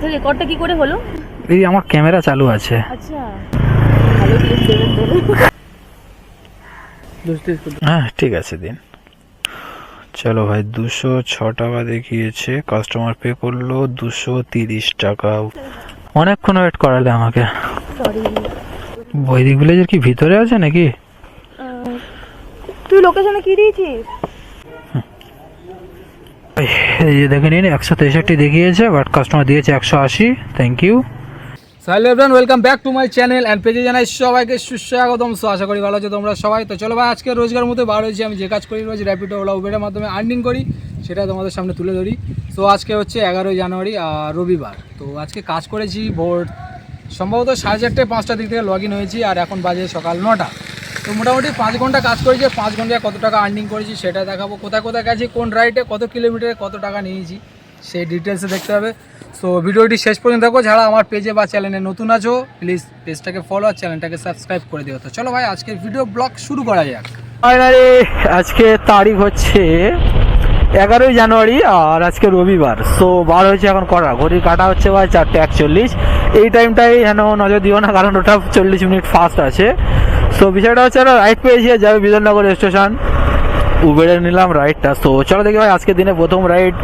তো রেকর্ডটা কি করে হলো? এই আমার ক্যামেরা চালু আছে। আচ্ছা। ভালো ক্লিপ দেবেন হ্যাঁ ঠিক আছে দিন। চলো ভাই দুশো ছ টাকা দেখিয়েছে কাস্টমার পে করল দুশো তিরিশ টাকা। অনেকক্ষণ ওয়েট করালে আমাকে। বৈদিক ভিলেজের কি ভিতরে আছে নাকি? তুই লোকেশনে কি দিয়েছিস? এই যে দেখে নিন, একশো তেষট্টি দেখিয়েছে বাট কাস্টমার দিয়েছে একশো আশি thank you hello everyone welcome back to my channel and পেজে জানাই সবাইকে সুস্বাগতম, সো আশা করি ভালো আছো তোমরা সবাই। তো চলো ভাই, আজকে রোজগার মধ্যে বার হয়েছি, আমি যে কাজ করি রোজ র্যাপিডো ওলা উবেরের মাধ্যমে আর্নিং করি, সেটা তোমাদের সামনে তুলে ধরি। সো আজকে হচ্ছে এগারোই জানুয়ারি আর রবিবার। তো আজকে কাজ করেছি ভোর, সম্ভবত সাড়ে চারটে পাঁচটার দিক থেকে লগ ইন হয়েছি, আর এখন বাজে সকাল নটা। তো মোটামুটি পাঁচ ঘণ্টা কাজ করেছি, পাঁচ ঘন্টায় কত টাকা আর্নিং করেছি সেটা দেখাবো। কোথায় কোথায় গেছি, কোন রাইডে কত কিলোমিটারে কত টাকা নিয়েছি, সেই ডিটেলসে দেখতে হবে। সো ভিডিওটি শেষ পর্যন্ত দেখো, যারা আমার পেজে বা চ্যানেলে নতুন আছো প্লিজ পেজটাকে ফলো আর চ্যানেলটাকে সাবস্ক্রাইব করে দিও। তো চলো ভাই, আজকের ভিডিও ব্লগ শুরু করা যাক। আজকে তারিখ হচ্ছে এগারোই জানুয়ারি আর আজকে রবিবার। সো বার হয়েছে এখন করা ঘড়ি কাটা হচ্ছে ভাই চারটে একচল্লিশ। এই টাইমটাই যেন নজর দিও না, কারণ ওটা চল্লিশ মিনিট ফাস্ট আছে। সো বিষয়টা হচ্ছে একটা রাইড পেয়েছি যাবে বিধাননগর স্টেশন উবেরে নিলাম রাইডটা সো চলো দেখি ভাই, আজকের দিনে প্রথম রাইড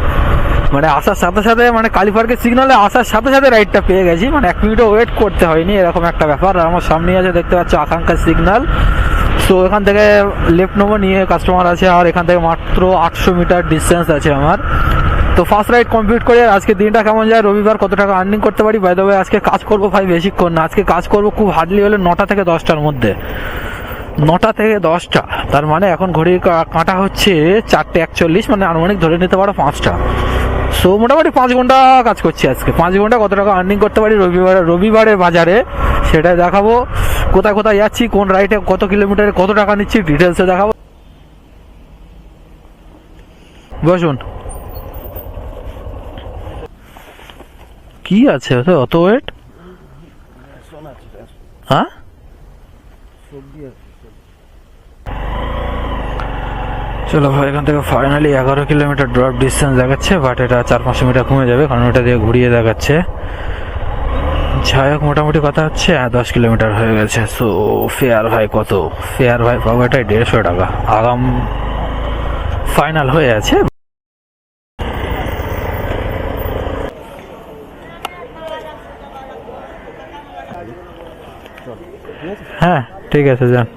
মানে আসার সাথে সাথে মানে কালীপার্কের সিগনালে আসার সাথে সাথে রাইডটা পেয়ে গেছি। মানে এক মিনিটও ওয়েট করতে হয়নি, এরকম একটা ব্যাপার। আর আমার সামনে আছে, দেখতে পাচ্ছ, আকাঙ্ক্ষার সিগনাল সো এখান থেকে লেফট নেব, নিয়ে কাস্টমার আছে। আর এখান থেকে মাত্র আটশো মিটার ডিস্টেন্স আছে আমার। তো ফার্স্ট রাইড কমপ্লিট করে আজকে দিনটা কেমন যায়, রবিবার কত টাকা আর্নিং করতে পারি? বাই দেবে আজকে কাজ করব ভাই বেশিক্ষণ না। আজকে কাজ করব খুব হার্ডলি হলে নটা থেকে দশটার মধ্যে। নটা থেকে দশটা। তার মানে এখন ঘড়ির কাঁটা হচ্ছে চারটে একচল্লিশ মানে আনুমানিক ধরে নিতে পারো পাঁচটা। সো মোটামুটি পাঁচ ঘণ্টা কাজ করছি আজকে। পাঁচ ঘণ্টা কত টাকা আর্নিং করতে পারি? রবিবারে রবিবারের বাজারে সেটাই দেখাবো। কোথায় কোথায় যাচ্ছি, কোন রাইডে কত কিলোমিটারে কত টাকা নিচ্ছি ডিটেলসে দেখাবো। বসুন। কি আছে? অত ওয়েট হ্যাঁ? চলো ভাই এখান থেকে ফাইনালি এগারো কিলোমিটার ড্রপ ডিস্টেন্স দেখাচ্ছে বাট এটা চার পাঁচশো মিটার কমে যাবে কারণ ওটা দিয়ে ঘুরিয়ে দেখাচ্ছে। যাই হোক মোটামুটি কথা হচ্ছে হ্যাঁ, দশ কিলোমিটার হয়ে গেছে সো ফেয়ার ভাই কত? ফেয়ার ভাই পাবো এটাই দেড়শো টাকা। আগাম ফাইনাল হয়ে আছে হ্যাঁ ঠিক আছে, যান।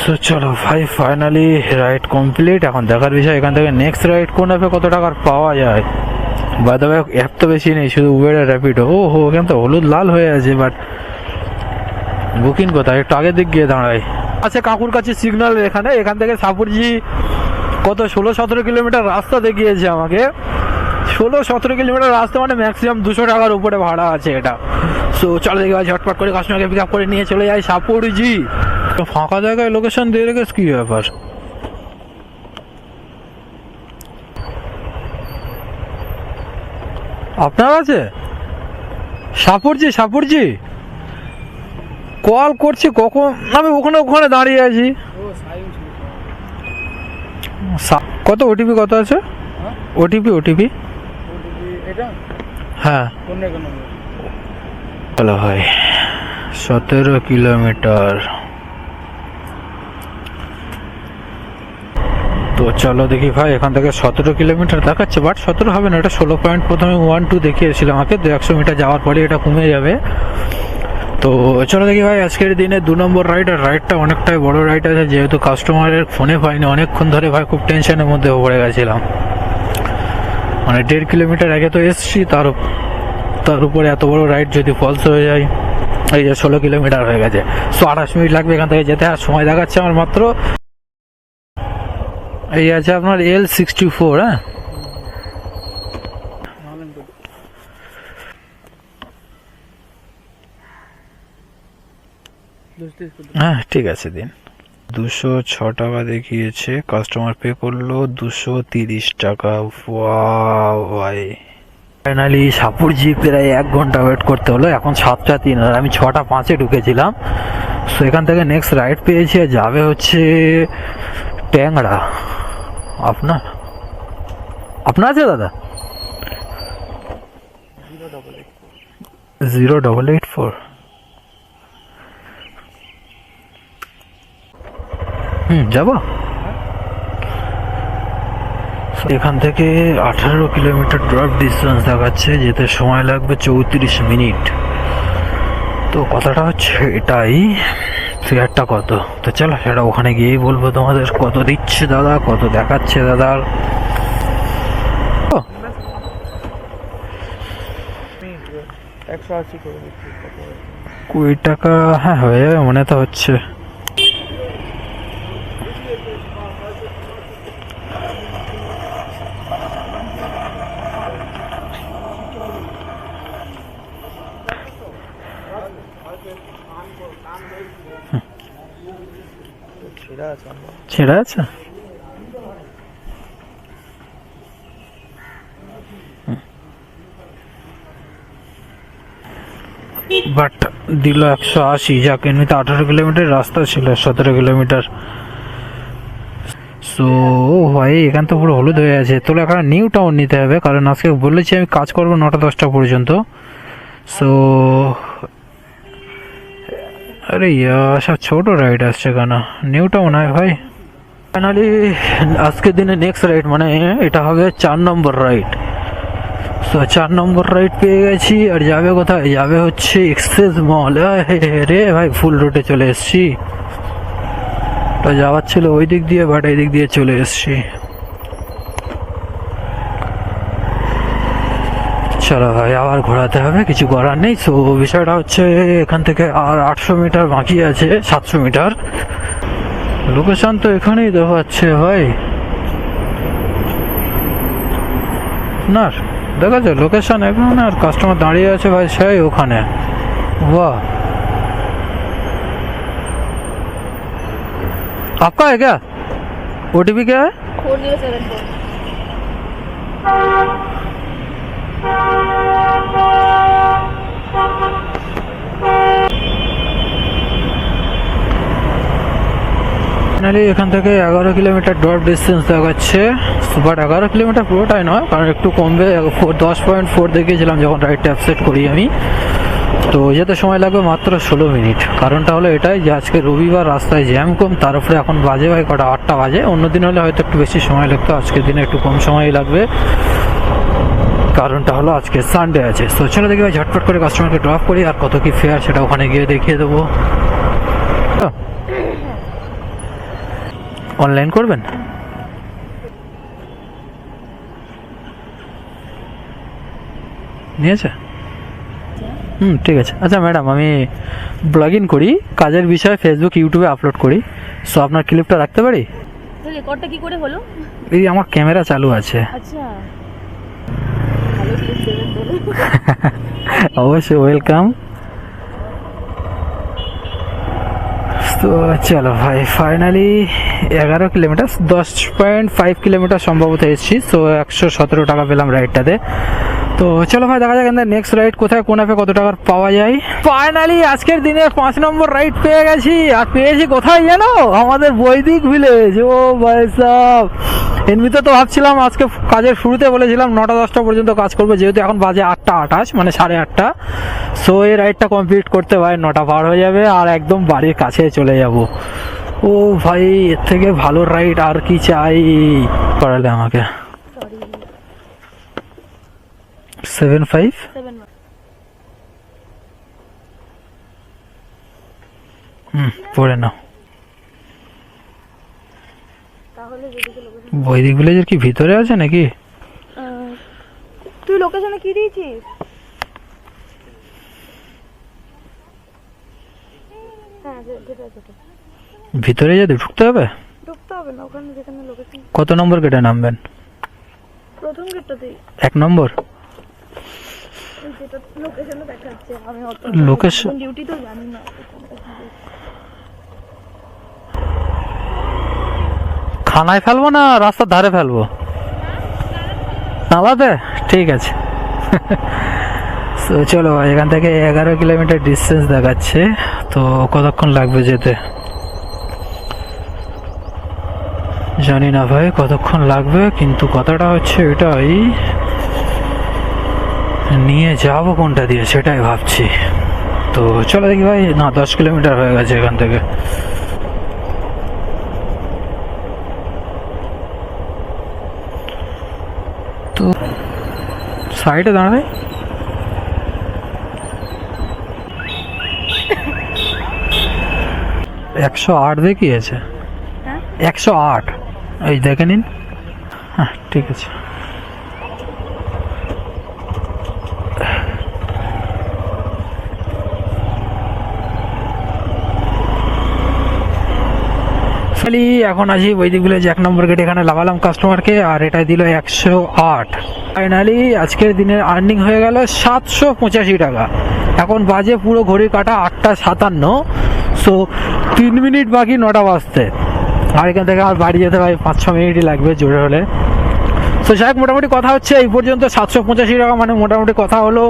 সো চলো, ভাই ফাইনালি রাইড কমপ্লিট এখন দেখার বিষয়, এখান থেকে নেক্সট রাইড কোন অ্যাপে কত টাকার পাওয়া যায়? বা তবে অ্যাপ তো বেশি নেই, শুধু উবের র্যাপিড ও হো এখানে তো হলুদ লাল হয়ে আছে বাট বুকিং কোথায়? একটু আগের দিক গিয়ে দাঁড়াই। আছে কাকুর কাছে সিগন্যাল এখানে। এখান থেকে সাপুরজি কত? ষোলো, সতেরো কিলোমিটার রাস্তা দেখিয়েছে আমাকে। ষোলো, সতেরো কিলোমিটার রাস্তা মানে ম্যাক্সিমাম দুশো টাকার উপরে ভাড়া আছে এটা। সো চলো দেখি ভাই ঝটপট করে কাস্টমারকে পিক আপ করে নিয়ে চলে যাই। সাপুরজি। তো ফাঁকা জায়গায় লোকেশন দিয়ে রেখেছ কি ব্যাপার? আপনার আছে? সাপুরজি সাপুরজি। কল করছি কখন? আমি ওখানে ওখানে দাঁড়িয়ে আছি। কত ওটিপি কত আছে? ওটিপি ওটিপি হ্যাঁ। হ্যালো ভাই। সতেরো কিলোমিটার। তো চলো দেখি ভাই, এখান থেকে সতেরো কিলোমিটার দেখাচ্ছে বাট সতেরো হবে না, এটা ষোলো পয়েন্ট প্রথমে ওয়ান টু দেখিয়েছিল আমাকে দু একশো মিটার যাওয়ার পরে এটা কমে যাবে। তো চলো দেখি ভাই, আজকের দিনে দু নম্বর রাইড আর রাইডটা অনেকটাই বড় রাইড আছে, যেহেতু কাস্টমারের ফোনে পাইনি, অনেকক্ষণ ধরে ভাই খুব টেনশনের মধ্যে পড়ে গেছিলাম। মানে দেড় কিলোমিটার আগে তো এসছি, তার তার উপরে এত বড় রাইড যদি ফলস হয়ে যায়, এই যে ষোলো কিলোমিটার হয়ে গেছে। সো আঠাশ মিনিট লাগবে এখান থেকে যেতে, আর সময় দেখাচ্ছে আমার মাত্র। এই আছে আপনার এল সিক্সটি ফোর হ্যাঁ? হ্যাঁ ঠিক আছে দিন। দুশো ছ টাকা দেখিয়েছে কাস্টমার পে করল দুশো তিরিশ টাকা। ভাই। ফাইনালি সাপুরজি প্রায় এক ঘণ্টা ওয়েট করতে হলো। এখন সাতটা তিন, আর আমি ছটা পাঁচে ঢুকেছিলাম। সো এখান থেকে নেক্সট রাইড পেয়েছি যাবে হচ্ছে ট্যাংরা। আপনার? আপনার আছে দাদা? Zero double eight four hmm, যাব? এখান থেকে আঠারো কিলোমিটার ড্রপ ডিস্টেন্স দেখাচ্ছে যেতে সময় লাগবে চৌত্রিশ মিনিট। তো কথাটা হচ্ছে এটাই ফেয়ারটা কত? তো চলো সেটা ওখানে গিয়েই বলব তোমাদের কত দিচ্ছে দাদা কত দেখাচ্ছে দাদার। কুড়ি টাকা হ্যাঁ হয়ে যাবে মনে তো হচ্ছে। ছেঁড়া আছে? বাট দিল একশো আশি, যাকে, এমনিতে আঠারো কিলোমিটার রাস্তা ছিল, সতেরো কিলোমিটার। সো ভাই, এখান তো পুরো হলুদ হয়ে আছে। তোর এখানে নিউ টাউন নিতে হবে, কারণ আজকে বলেছি আমি কাজ করব নটা দশটা পর্যন্ত। সো আরে ইয়ার, সব ছোট রাইড আসছে কেন? নিউ টাউন হয় ভাই। ফাইনালি আজকের দিনে নেক্সট রাইড মানে এটা হবে চার নম্বর রাইড সো চার নম্বর রাইড পেয়ে গেছি, আর যাবে কোথায়? যাবে হচ্ছে এক্সপ্রেস মল রে ভাই ফুল রুটে চলে এসেছি। তো যাওয়ার ছিল ওই দিক দিয়ে বাট এই দিক দিয়ে চলে এসেছি। চলো ভাই আবার ঘোরাতে হবে কিছু করার নেই সো বিষয়টা হচ্ছে এখান থেকে আর আটশো মিটার বাকি আছে সাতশো মিটার লোকেশন তো এখানেই দেখাচ্ছে ভাই না দেখা যায় লোকেশন এখানে আর কাস্টমার দাঁড়িয়ে আছে ভাই সেই ওখানে वाह आपका है क्या ओ क्या है ফাইনালি এখান থেকে এগারো কিলোমিটার ড্রপ ডিস্টেন্স দেখাচ্ছে। বাট এগারো কিলোমিটার পুরোটাই নয়, কারণ একটু কমবে দশ পয়েন্ট ফোর দেখিয়েছিলাম যখন রাইডটা অ্যাপসেট করি আমি। তো যেতে সময় লাগবে মাত্র ষোলো মিনিট। কারণটা হলো এটাই যে আজকে রবিবার রাস্তায় জ্যাম কম, তার উপরে এখন বাজে ভাই কটা, আটটা বাজে। অন্য দিন হলে হয়তো একটু বেশি সময় লাগতো, আজকের দিনে একটু কম সময় লাগবে। কারণটা হলো আজকে সানডে আছে। তো চলো দেখি ভাই, ঝটপট করে কাস্টমারকে ড্রপ করি, আর কত কি ফেয়ার সেটা ওখানে গিয়ে দেখিয়ে দেবো। অনলাইন করবেন? নিয়েছে? হুম ঠিক আছে। আচ্ছা ম্যাডাম আমি ব্লগ ইন করি কাজের বিষয়ে ফেসবুক ইউটিউবে আপলোড করি। সো আপনার ক্লিপটা রাখতে পারি? রেকর্ডটা কি করে হলো? এই আমার ক্যামেরা চালু আছে। আচ্ছা। অবশ্যই ওয়েলকাম তো চলো ভাই ফাইনালি এগারো কিলোমিটার দশ পয়েন্ট ফাইভ কিলোমিটার সম্ভবত এসেছি তো একশো সতেরো টাকা পেলাম রাইডটাতে তো চলো ভাই, দেখা যাক নেক্সট রাইড কোথায়, কোন অ্যাপে কত টাকার পাওয়া যায়। ফাইনালি আজকের দিনে পাঁচ নম্বর রাইড পেয়ে গেছি। আর পেয়েছি কোথায় জানো? আমাদের বৈদিক ভিলেজ ও ভাই সাহ এমনিতে তো ভাবছিলাম আজকে কাজের শুরুতে বলেছিলাম নটা, দশটা পর্যন্ত কাজ করব, যেহেতু এখন বাজে আটটা আঠাশ মানে সাড়ে আটটা। সো এই রাইডটা কমপ্লিট করতে ভাই, নটা পার হয়ে যাবে আর একদম বাড়ির কাছে চলে যাব। ও ভাই, এর থেকে ভালো রাইড আর কি চাই। করালে আমাকে। সেভেন ফাইভ হুম পড়ে নাও। বৈদিক ভিলেজের কি ভিতরে আছে নাকি? তুই লোকেশনে কি দিয়েছিস? হ্যাঁ ভিতরে যদি ঢুকতে হবে? ঢুকতে হবে না ওখানে যেখানে লোকেশন কত নম্বর গেটে নামবেন? প্রথম গেটটাতেই এক নম্বর? ওই যেটা দেখাচ্ছে। আমি অত Location- ডিউটি তো জানি না। খানায় ফেলব না রাস্তার ধারে ফেলব? নামাবে ঠিক আছে। তো চলো এখান থেকে এগারো কিলোমিটার ডিস্টেন্স দেখাচ্ছে। তো কতক্ষণ লাগবে যেতে? জানি না ভাই কতক্ষণ লাগবে কিন্তু কথাটা হচ্ছে এটাই নিয়ে যাব কোনটা দিয়ে সেটাই ভাবছি। তো চলো দেখি ভাই না দশ কিলোমিটার হয়ে গেছে এখান থেকে। তো সাইডে দাঁড়াবে একশো আট দেখিয়েছে। হ্যাঁ? একশো আট। এই দেখে নিন। হ্যাঁ ঠিক আছে। খালি এখন আছি ভিলেজ এক নম্বর গেট এখানে লাগালাম কাস্টমারকে আর এটা দিল একশো আট। ফাইনালি আজকের দিনের আর্নিং হয়ে গেল সাতশো পঁচাশি টাকা। এখন বাজে পুরো ঘড়ি কাটা আটটা সাতান্ন। সো তিন মিনিট বাকি নটা বাজতে। আর এখান থেকে আর বাড়ি যেতে ভাই পাঁচ ছ মিনিটই লাগবে জোরে হলে। তো যাই হোক, মোটামুটি কথা হচ্ছে এই পর্যন্ত সাতশো পঁচাশি টাকা মানে মোটামুটি কথা হলো।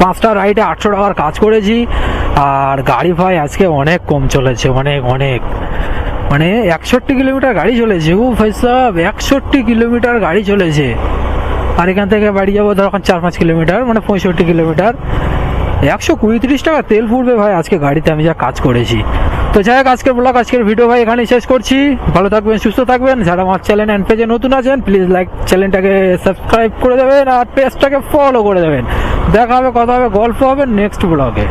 পাঁচটা রাইডে আটশো টাকার কাজ করেছি। আর গাড়ি ভাই আজকে অনেক কম চলেছে অনেক অনেক। মানে একষট্টি কিলোমিটার গাড়ি চলেছে। ও ভাই সাহেব, একষট্টি কিলোমিটার গাড়ি চলেছে। আর এখান থেকে বাড়ি যাব ধর চার পাঁচ কিলোমিটার মানে পঁয়ষট্টি কিলোমিটার। একশো কুড়ি তিরিশ টাকা তেল ফুটবে ভাই আজকে গাড়িতে, আমি যা কাজ করেছি। তো যাই হোক, আজকের ব্লগ আজকের ভিডিও ভাই এখানেই শেষ করছি। ভালো থাকবেন, সুস্থ থাকবেন। যারা আমার চ্যানেল অ্যান্ড পেজে নতুন আছেন প্লিজ লাইক চ্যানেলটাকে সাবস্ক্রাইব করে দেবেন আর পেজটাকে ফলো করে দেবেন। দেখা হবে, কথা হবে, গল্প হবে নেক্সট ব্লগে